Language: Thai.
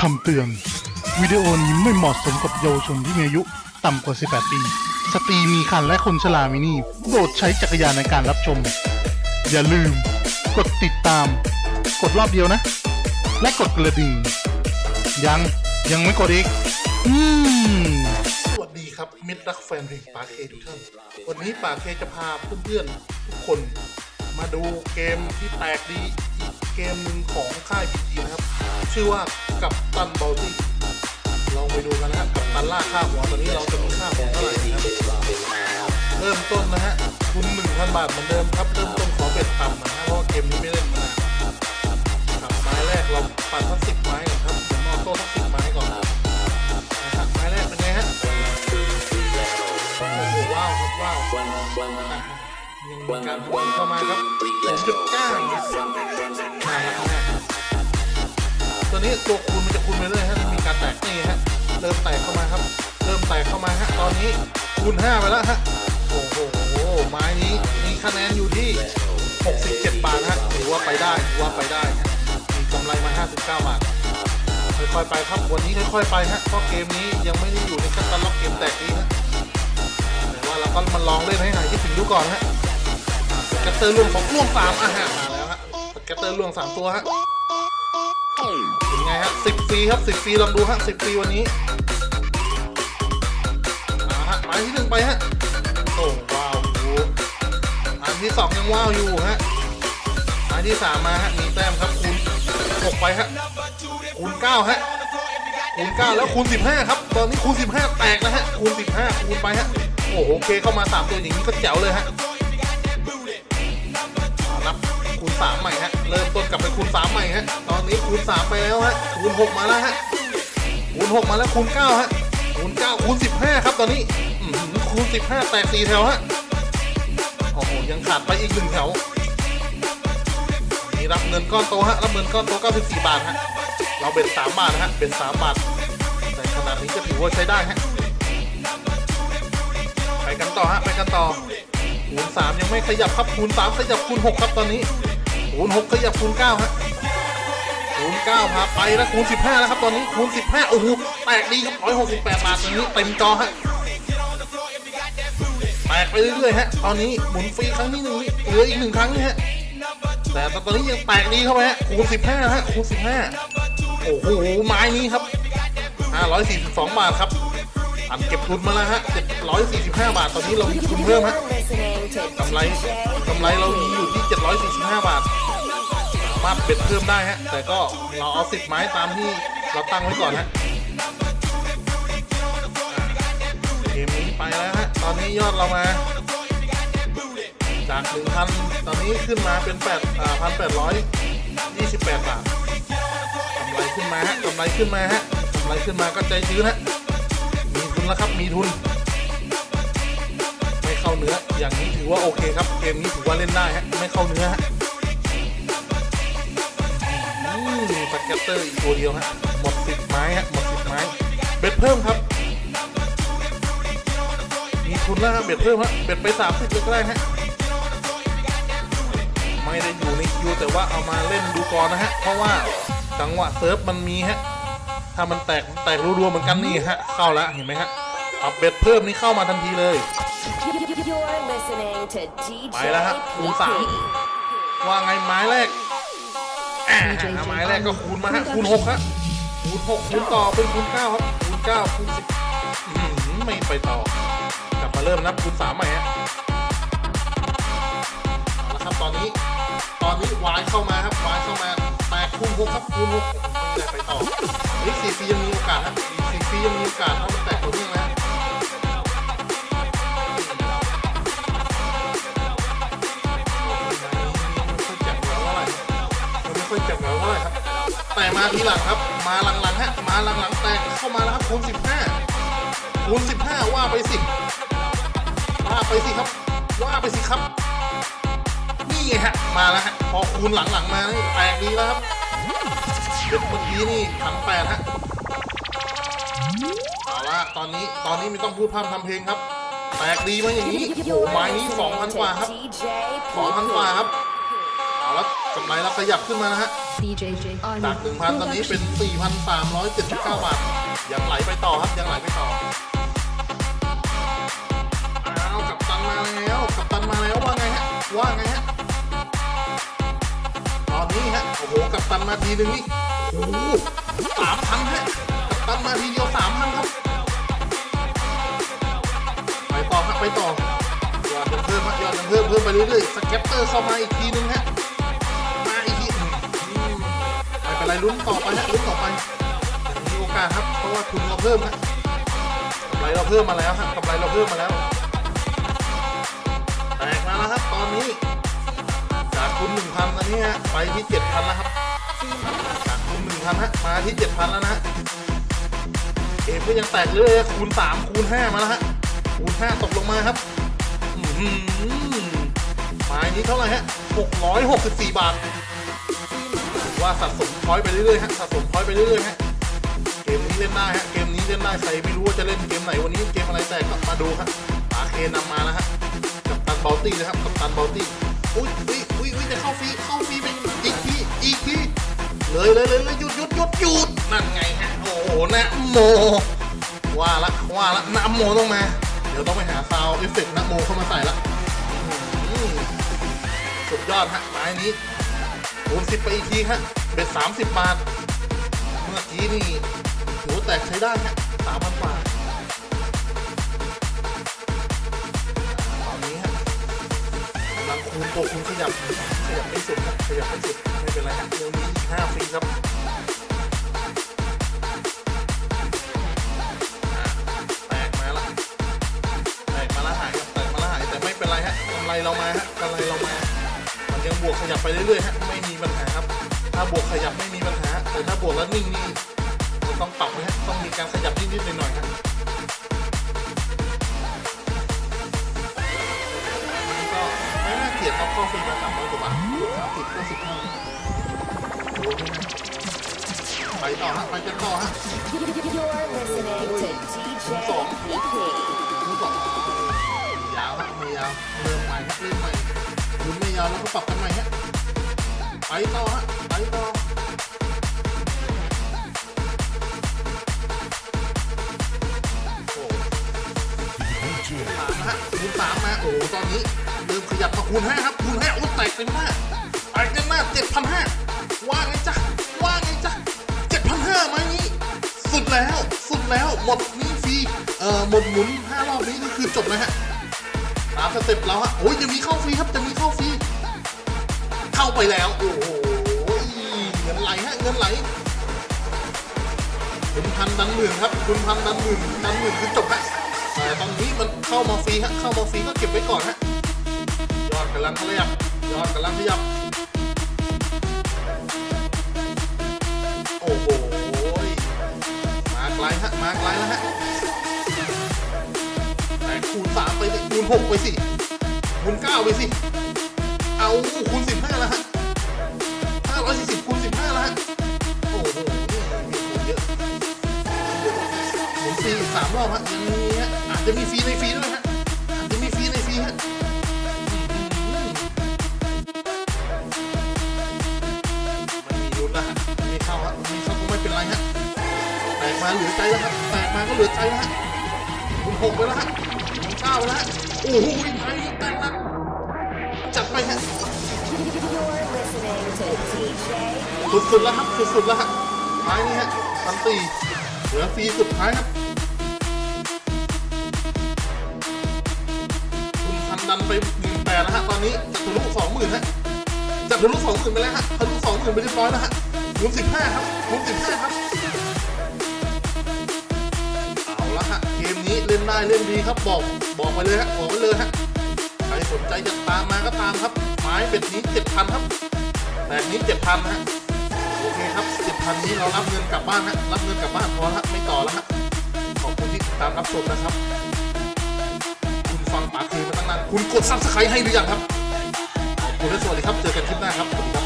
คำเตือน วิดีโอนี้ไม่เหมาะสมกับเยาวชนที่มีอายุ ต่ำกว่า 18 ปี สตรีมีครรภ์และคนชรามินี่โปรดใช้จักรยานในการรับชม อย่าลืม กดติดตาม กดรอบเดียวนะ และกดกระดิ่ง ยังยังไม่กดอีก อืม สวัสดีครับมิตรรักแฟนเพลงปาเคทุกท่านวันนี้ปาเคจะพาเพื่อนๆทุกคน มาดูเกมที่แปลกดีอีกเกมหนึ่งของค่ายพีจีนะครับ ชื่อว่า กับตันเบลตี้ลองไปดูกันนะครับกับตันล่าค่าหัวตอนนี้เราจะมีค่าหัวเท่าไหร่นะครับเริ่มต้นนะฮะคุณ1,000 บาทเหมือนเดิมครับเริ่มต้นขอเป็ดต่ำนะฮะเพราะเกมนี้ไม่เล่นมานานครับไม้แรกเราปั่นสักสิบไม้ก่อนครับผมออโต้สักสิบไม้ก่อนนะฮะไม้แรกเป็นไงฮะโอ้โหว้าวครับว้าวยังมีการวนเข้ามาครับผมจุดก้าเนี่ยมาแล้วนะฮะ ตัวนี้ตัวคูณมันจะคูณไปเรื่อยฮะมีการแตกนี่ฮะเริ่มแตกเข้ามาครับ เริ่มแตกเข้ามาฮะตอนนี้คูณห้าไปแล้วฮะโอ้โหไม้นี้มีคะแนนอยู่ที่ 67 บาทฮะถือว่าไปได้ถือว่าไปได้มีกำไรมา 59 บาทค่อยๆไปครับวันนี้ค่อยๆไปฮะเพราะเกมนี้ยังไม่ได้อยู่ในขั้นตอนล็อกเกมแตกนี้ฮะแต่ว่าเราก็มาลองเล่นให้หายคิดถึงดูก่อนฮะสแกตเตอร์ล่วงสองล่วงสามอะฮะมาแล้วฮะสแกตเตอร์ล่วงสามตัวฮะ เป็นไงฮะสิบฟีครับสิบฟีลองดูฮะสิบฟีวันนี้อ่าฮะหมายที่หนึ่งไปฮะโอ้ว้าวอันที่สองยังว้าวอยู่ฮะอันที่สามมาฮะมีแต้มครับคูณหกไปฮะคูณ9ฮะคูณ9แล้วคูณ15ครับ ตอนนี้คูณ15แตกนะฮะคูณ15คูณไปฮะโอ้โหโอเคเข้ามา3ตัวอย่างนี้ก็แจ๋วเลยฮะ คูณ3ใหม่ฮะ เริ่มต้นกลับไปคูณ3ใหม่ฮะ ตอนนี้คูณ3ไปแล้วฮะ คูณ6มาแล้วฮะ คูณ6มาแล้วคูณ9ฮะ คูณ9คูณ15ครับตอนนี้อื้อหือคูณ15แตก4แถวฮะ โอ้โห ยังขาดไปอีก1แถว นี่รับเงินก้อนโตฮะ รับเงินก้อนโต94บสี่บาทฮะ เราเบ็ด3บาทนะฮะ เป็น3บาทแต่ขนาดนี้ก็ถือว่าใช้ได้ฮะ ไปกันต่อฮะ ไปกันต่อคูณ3ยังไม่ขยับครับคูณ3ขยับคูณ6ครับตอนนี้ คูณ6ขยับคูณ9ฮะคูณ9พาไปแล้วคูณ15แล้วครับตอนนี้คูณ15โอ้โหแตกดีครับ168บแปดบาทตอนนี้เต็มจอฮะแตกไปเรื่อยๆฮะตอนนี้หมุนฟรีครั้งที่หนึ่งเหลืออีกหนึ่งครั้งนี่ฮะแต่ตอนนี้ยังแตกดีเข้าไปฮะคูณ15ฮะคูณ15โอ้โหไม้นี้ครับ542บาทครับ อันเก็บทุนมาแล้วฮะ745 บาท ตอนนี้เรามีทุนเพิ่มฮะกำไรกำไรเรามีอยู่ที่ 745 บาท สามารถเบ็ดเพิ่มได้ฮะ แต่ก็เราเอา10ไม้ตามที่เราตั้งไว้ก่อนฮะเกมนี้ไปแล้วฮะ ตอนนี้ยอดเรามา จาก 1,000 ตอนนี้ขึ้นมาเป็น8อ่า1,828 บาทกำไรขึ้นมาฮะกำไรขึ้นมาฮะกำไรขึ้นมาก็ใจชื้นฮะ แล้วครับ มีทุน ไม่เข้าเนื้อ อย่างนี้ถือว่าโอเคครับ เกมนี้ถือว่าเล่นได้ฮะ ไม่เข้าเนื้อฮะสแกตเตอร์อีกตัวเดียวฮะ หมดสิบไม้ฮะ หมดสิบไม้ เบ็ดเพิ่มครับ มีทุนแล้วฮะเบ็ดเพิ่มฮะ เบ็ดไปสามสิบก็ได้ฮะ ไม่ได้อยู่ในคิวแต่ว่าเอามาเล่นดูก่อนนะฮะ เพราะว่าจังหวะเซิร์ฟมันมีฮะ ถ้ามันแตกแตกรัวๆเหมือนกันนี่ฮะเข้าแล้วเห็นไหมฮะปรับเบ็ดเพิ่มนี่เข้ามาทันทีเลยไปแล้วฮะคูณสามว่าไงไม้แรกอ่าไม้แรกก็คูณมาฮะคูณหกฮะคูณหกคูณต่อเป็นคูณเก้าครับคูณเก้าคูณสิบอื้อหือไม่ไปต่อกลับมาเริ่มนับคูณสามใหม่ฮะเอาละครับตอนนี้ ตอนนี้วายเข้ามาครับวายเข้ามาแตกคูณหกครับคูณหก ไม่ได้ไปต่อนี่สี่ปียังมีโอกาสครับสี่ปียังมีโอกาสถ้ามันแตกตัวนี้นะไม่ค่อยเจ็บเหนียวเท่าไหร่ครับ แต่มาทีหลังครับ มาหลังๆฮะ มาหลังๆ แต่เข้ามาแล้วครับคูณ15คูณ15 ว่าไปสิว่าไปสิครับ ว่าไปสิครับ นี่ไงฮะ มาแล้วฮะ พอคูณหลังๆ มานี่แตกดีแล้วครับ เด็กเมื่อกี้นี่พันแปดฮะเอาละตอนนี้ตอนนี้ไม่ต้องพูดพร่ำทำเพลงครับ แตกดีมาอย่างนี้โอ้โห You're ไม้นี้ listening 2,000กว่าครับ to DJ 2,000กว่าครับเอาละกำไรเราขยับขึ้นมานะฮะ DJ on จาก1,000ตอนนี้เป็น4,379บาทยังไหลไปต่อครับยังไหลไปต่ออ้าวกับตันมาแล้วกับตันมาแล้วว่าไงฮะว่าไงฮะตอนนี้ฮะโอ้โหกับตันมาทีหนึ่งนี่โอ้โห สามพันฮะกับตันมาทีเดียวสามพันครับ ไปต่อฮะไปต่อยอดเพิ่มยอดเพิ่มเพิ่มไปเรื่อยๆสเก็ตเตอร์เข้ามาอีกทีหนึงฮะมาอีกทีไม่เป็นไรลุ้นต่อไปฮะลุ้นต่อไปมีโอกาสครับเพราะว่าทุนเราเพิ่มฮะกำไรเราเพิ่มมาแล้วฮะกำไรเราเพิ่มมาแล้วแตกมาแล้วครับตอนนี้จากทุนหนึ่งพันตอนนี้ฮะไปที่เจ็ดพันแล้วครับ พันฮะมาที่เจ็ดพันแล้วนะฮะเกมก็ยังแตกเรื่อยๆคูณสามคูณห้ามาแล้วฮะ คูณห้าตกลงมาครับหือไม้นี้เท่าไหร่ฮะหกร้อยหกสิบสี่บาทว่าสะสมพอยไปเรื่อยๆฮะสะสมพอยไปเรื่อยๆฮะเกมนี้เล่นได้ฮะเกมนี้เล่นได้ใครไม่รู้ว่าจะเล่นเกมไหนวันนี้เกมอะไรแตกก็มาดูครับปาเคนำมาแล้วฮะกับตันบอลตี้นะครับกับตันบอลตี้อุ้ยอุ้ยอุ้ยอุ้ยจะเข้าฟรีเข้าฟรีไป เลยเลยเลยเลยหยุดหยุดหยุดหยุดนั่นไงฮะ โอ้โหนะโม ว่าละว่าละนะโมต้องมา เดี๋ยวต้องไปหาซาวอิเฟกต์นะโมเข้ามาใส่ละสุดยอดฮะไม้นี้คูณสิบไปอีกทีฮะเบ็ดสามสิบบาท เมื่อกี้นี่ถือว่าแตกใช้ได้ฮะสามพันบาท คูณตัวคูณขยับขยับไม่สุดขยับไม่สุดไม่เป็นไรฮะเรื่องนี้ห้าฟรีครับแตกมาละแตกมาละหายครับแตกมาละหายแต่ไม่เป็นไรฮะกำไรเรามาฮะกำไรเรามา มันยังบวกขยับไปเรื่อยๆฮะไม่มีปัญหาครับ ถ้าบวกขยับไม่มีปัญหาแต่ถ้าบวกแล้วนิ่งนี่ต้องปรับนะฮะต้องมีการขยับนิดๆหน่อยๆฮะนี่ ไม่น่าเกลียดครับข้อฟรีมาสามร้อยกว่าบาทสามสิบก็สิบห้าโอ้ไม่น่าไปต่อฮะไปกันต่อฮะ You're listening to DJ Song. PP. คุณบอยาวฮะไม่ยาวเริ่มใหม่ฮะเริ่มใหม่คุณไม่ยาวแล้วก็ปรับกันใหม่ฮะไปต่อฮะไปต่อโอ้สามฮะคูณสามมาโอ้โหตอนนี้ เริ่มขยับมาคูณห้ครับคูณห้โอ้แตกเต็มหน้าแตกเต็มหน้าเจ็ดพันห้าว่าไงจ๊ะว่าไงจ๊ะเจ็ดพันห้าม้นี้สุดแล้วสุดแล้วหมดนี้ฟรีเอ่อหมดหมุนห้ารอบนี้ก็คือจบนะฮะตามสเต็ปแล้วฮะโอ้ยจะมีเข้าฟรีครับจะมีเข้าฟรีเข้าไปแล้วโอ้โหเงินไหลฮะเงินไหลคุณพันดันหมื่นครับคุณพันดันหมื่นดันหมื่นคือจบฮะแต่ตอนนี้มันเข้ามาฟรีฮะเข้ามาฟรีก็เก็บไว้ก่อนฮะ กำลังขยับยอดกำลังขยับ โอ้โห มาไกลฮะ มาไกลแล้วฮะแต่คูณสามไปสิคูณหกไปสิคูณเก้าไปสิ เอาคูณสิบห้าแล้วฮะห้าร้อยสี่สิบคูณสิบห้าแล้วฮะ โอ้โหมีคูณเยอะหมุนฟรีสามรอบฮะยังมีฮะอาจจะมีฟรีในฟรีด้วยฮะ แล้วครับแตกมาก็เหลือใจแล้วฮะคุณหกไปแล้วฮะคุณเก้าไปแล้วฮะโอ้โหไอ้แตกแล้วจัดไปฮะ You're listening to DJ สุดๆแล้วครับสุดๆแล้วฮะท้ายนี้ฮะพันตีเหลือฟรีสุดท้ายครับคุณพันดันไปหนึ่งแปดแล้วฮะตอนนี้จะทะลุสองหมื่นฮะจะทะลุสองหมื่นไปแล้วฮะทะลุสองหมื่นไปเรียบร้อยแล้วฮะคูณสิบห้าครับคูณสิบห้าครับ นี้เล่นได้เล่นดีครับบอกบอกไปเลยฮะบอกไปเลยฮะใครสนใจจะตามมาก็ตามครับไม้เบ็ดนี้เจ็ดพันครับแบบนี้เจ็ดพันฮะโอเคครับเจ็ดพันนี้เรารับเงินกลับบ้านฮะรับเงินกลับบ้านพอละไม่ต่อแล้วฮะขอบคุณที่ติดตามรับชมนะครับ คุณฟังปากเคมาตั้งนานคุณกดซับสไครต์ให้หรือยังครับขอบคุณและสวัสดีครับเจอกันคลิปหน้าครับสวัสดีครับ